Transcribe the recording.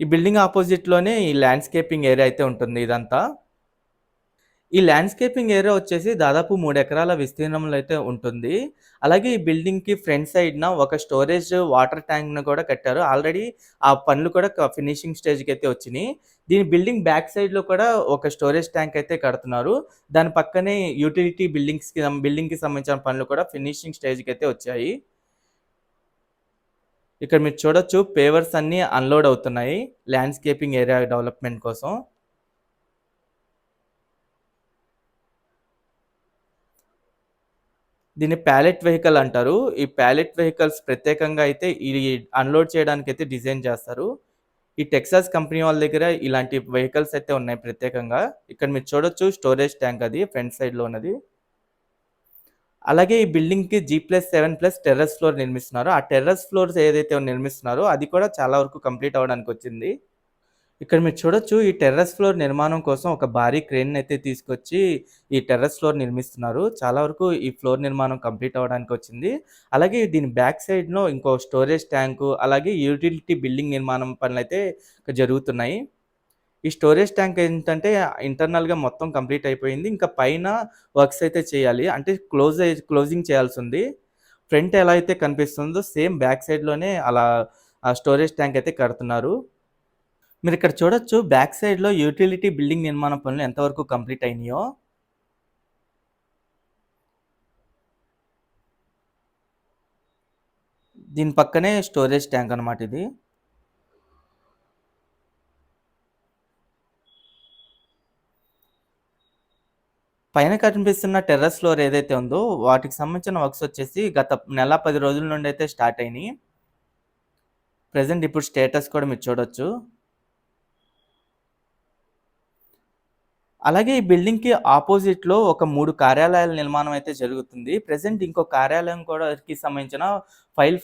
ఈ బిల్డింగ్ ఆపోజిట్‌లోనే ఈ landscaping area అయితే ఉంటుంది ఇదంతా. ఈ ల్యాండ్‌స్కేపింగ్ ఏరియా వచ్చేసి దాదాపు మూడు ఎకరాల విస్తీర్ణంలో అయితే ఉంటుంది. అలాగే ఈ బిల్డింగ్‌కి ఫ్రంట్ సైడ్‌న ఒక స్టోరేజ్ వాటర్ ట్యాంక్ను కూడా కట్టారు. ఆల్రెడీ ఆ పనులు కూడా ఫినిషింగ్ స్టేజ్‌కి అయితే వచ్చినాయి దీని బిల్డింగ్ బ్యాక్ సైడ్‌లో కూడా ఒక స్టోరేజ్ ట్యాంక్ అయితే కడుతున్నారు. దాని పక్కనే యూటిలిటీ బిల్డింగ్స్‌కి బిల్డింగ్‌కి సంబంధించిన పనులు కూడా ఫినిషింగ్ స్టేజ్‌కి అయితే వచ్చాయి. ఇక్కడ మీరు చూడొచ్చు పేవర్స్ అన్నీ అన్‌లోడ్ అవుతున్నాయి. ల్యాండ్‌స్కేపింగ్ ఏరియా డెవలప్‌మెంట్ కోసం. దీన్ని ప్యాలెట్ వెహికల్ అంటారు. ఈ ప్యాలెట్ వెహికల్స్ ప్రత్యేకంగా అయితే ఇది అన్‌లోడ్ చేయడానికి అయితే డిజైన్ చేస్తారు. ఈ టెక్సాస్ కంపెనీ వాళ్ళ దగ్గర ఇలాంటి వెహికల్స్ అయితే ఉన్నాయి ప్రత్యేకంగా. ఇక్కడ మీరు చూడొచ్చు స్టోరేజ్ ట్యాంక్ అది ఫ్రంట్ సైడ్‌లో ఉన్నది. అలాగే ఈ బిల్డింగ్‌కి జీ+7+ టెర్రస్ ఫ్లోర్ నిర్మిస్తున్నారు. ఆ టెర్రస్ ఫ్లోర్స్ ఏదైతే నిర్మిస్తున్నారో అది కూడా చాలా వరకు కంప్లీట్ అవ్వడానికొచ్చింది. ఇక్కడ మీరు చూడొచ్చు ఈ టెర్రస్ ఫ్లోర్ నిర్మాణం కోసం ఒక భారీ క్రేన్‌నైతే తీసుకొచ్చి ఈ టెర్రస్ ఫ్లోర్ నిర్మిస్తున్నారు. చాలా వరకు ఈ ఫ్లోర్ నిర్మాణం కంప్లీట్ అవ్వడానికొచ్చింది. అలాగే దీని బ్యాక్ సైడ్‌లో ఇంకో స్టోరేజ్ ట్యాంకు, అలాగే యూటిలిటీ బిల్డింగ్ నిర్మాణం పనులు అయితే జరుగుతున్నాయి. ఈ స్టోరేజ్ ట్యాంక్ ఏంటంటే ఇంటర్నల్‌గా మొత్తం కంప్లీట్ అయిపోయింది. ఇంకా పైన వర్క్స్ అయితే చేయాలి. అంటే క్లోజ్ క్లోజింగ్ చేయాల్సి ఉంది ఫ్రంట్ ఎలా అయితే కనిపిస్తుందో సేమ్ బ్యాక్ సైడ్‌లోనే అలా ఆ స్టోరేజ్ ట్యాంక్ అయితే కడుతున్నారు. మీరు ఇక్కడ చూడొచ్చు బ్యాక్ సైడ్‌లో యూటిలిటీ బిల్డింగ్ నిర్మాణ పనులు ఎంతవరకు కంప్లీట్ అయినాయో. దీని పక్కనే స్టోరేజ్ ట్యాంక్ అనమాట ఇది. పైన కనిపిస్తున్న టెర్రస్ ఫ్లోర్ ఏదైతే ఉందో వాటికి సంబంధించిన వర్క్స్ వచ్చేసి గత నెల పది రోజుల నుండి అయితే స్టార్ట్ అయినాయి ప్రజెంట్ ఇప్పుడు స్టేటస్ కూడా మీరు చూడొచ్చు. అలాగే ఈ బిల్డింగ్‌కి ఆపోజిట్‌లో ఒక మూడు కార్యాలయాల నిర్మాణం అయితే జరుగుతుంది. ప్రజెంట్ ఇంకో కార్యాలయం కూడా సంబంధించిన ఫైల్